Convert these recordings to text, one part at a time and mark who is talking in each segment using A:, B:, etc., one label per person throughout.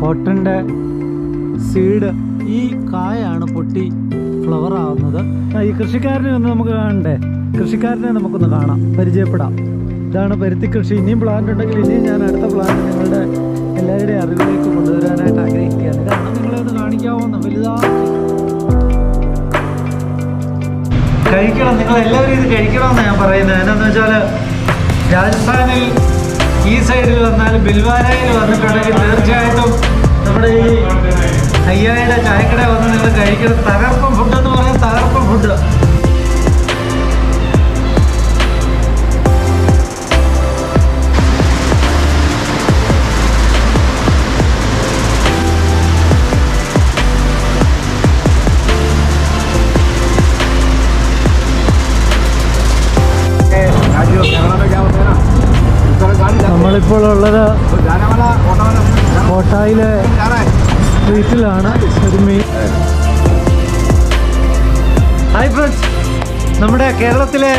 A: കോട്ടന്റെ seed ഈ കായാണ് പൊട്ടി flower ആവുന്നത്. ഈ കൃഷിക്കാരനെ ഒന്ന് നമുക്ക് കാണണ്ടേ? കൃഷിക്കാരനെ നമുക്കൊന്ന് കാണാം. പരിചയപ്പെടാം. ഇതാണ് പരുത്തി കൃഷി. ഇനിയും പ്ലാന്റ് ഉണ്ടെങ്കിൽ ഇനിയും ഞാൻ അടുത്ത പ്ലാന്റ് നിങ്ങളുടെ എല്ലാവരുടെയും അറിവിലേക്ക് കൊണ്ടുവരാനായിട്ട് ആഗ്രഹിക്കുകയാണ്. ഇതാണ് നിങ്ങളെ ഒന്ന് കാണിക്കാവുന്ന വലുതാ കഴിക്കണം. നിങ്ങൾ എല്ലാവരും ഇത് കഴിക്കണമെന്നാണ് ഞാൻ പറയുന്നത്. എന്നാന്ന് വെച്ചാൽ രാജസ്ഥാനിൽ ഈ സൈഡിൽ വന്നാൽ ബിൽവാരയിൽ വന്നിട്ടുണ്ടെങ്കിൽ തീർച്ചയായിട്ടും നമ്മുടെ ഈ അയ്യായുടെ ചായക്കട വന്ന് നിങ്ങൾ കഴിക്കുന്ന തകർപ്പം ഇപ്പോൾ ഉള്ളത് കോട്ടായിലെ സ്ട്രീറ്റിലാണ് ഹായ് ഫ്രണ്ട്സ് നമ്മുടെ കേരളത്തിലെ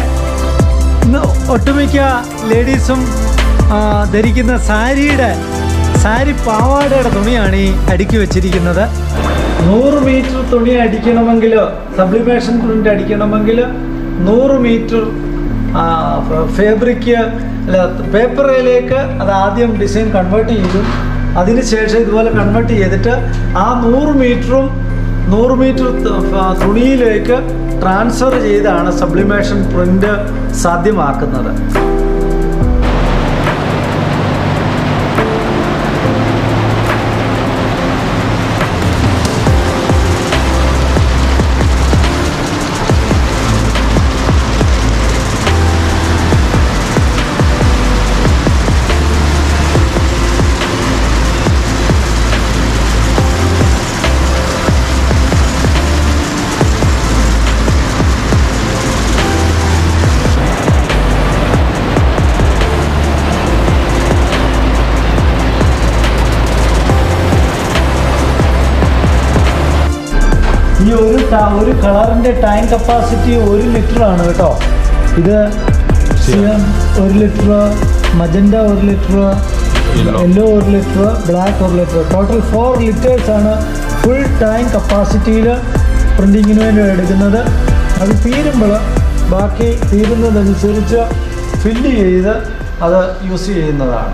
A: ഒട്ടുമിക്ക ലേഡീസും ധരിക്കുന്ന സാരിയുടെ സാരി പാവാടയുടെ തുണിയാണ് ഈ അടുക്കി വെച്ചിരിക്കുന്നത്. നൂറ് മീറ്റർ തുണി അടിക്കണമെങ്കിൽ സപ്ലിമേഷൻ പ്രിന്റ് അടിക്കണമെങ്കിൽ നൂറ് മീറ്റർ ഫേബ്രിക് അല്ല പേപ്പറിലേക്ക് അത് ആദ്യം ഡിസൈൻ കൺവേർട്ട് ചെയ്തു. അതിനുശേഷം ഇതുപോലെ കൺവേർട്ട് ചെയ്തിട്ട് ആ നൂറ് മീറ്ററും നൂറ് മീറ്റർ തുണിയിലേക്ക് ട്രാൻസ്ഫർ ചെയ്താണ് സബ്ലിമേഷൻ പ്രിന്റ് സാധ്യമാക്കുന്നത്. ഒരു കളറിന്റെ ടാങ്ക് കപ്പാസിറ്റി ഒരു ലിറ്റർ ആണ് കേട്ടോ. ഇത് ഒരു ലിറ്റർ മജന്റ ഒരു ലിറ്റർ യെല്ലോ ഒരു ലിറ്റർ ബ്ലാക്ക് ഒരു ലിറ്റർ ടോട്ടൽ ഫോർ ലിറ്റേഴ്സ് ആണ് ഫുൾ ടാങ്ക് കപ്പാസിറ്റിയിൽ പ്രിന്റിങ്ങിന് വേണ്ടി എടുക്കുന്നത്. അത് തീരുമ്പോൾ ബാക്കി തീരുന്നതനുസരിച്ച് ഫില്ല് ചെയ്ത് അത് യൂസ് ചെയ്യുന്നതാണ്.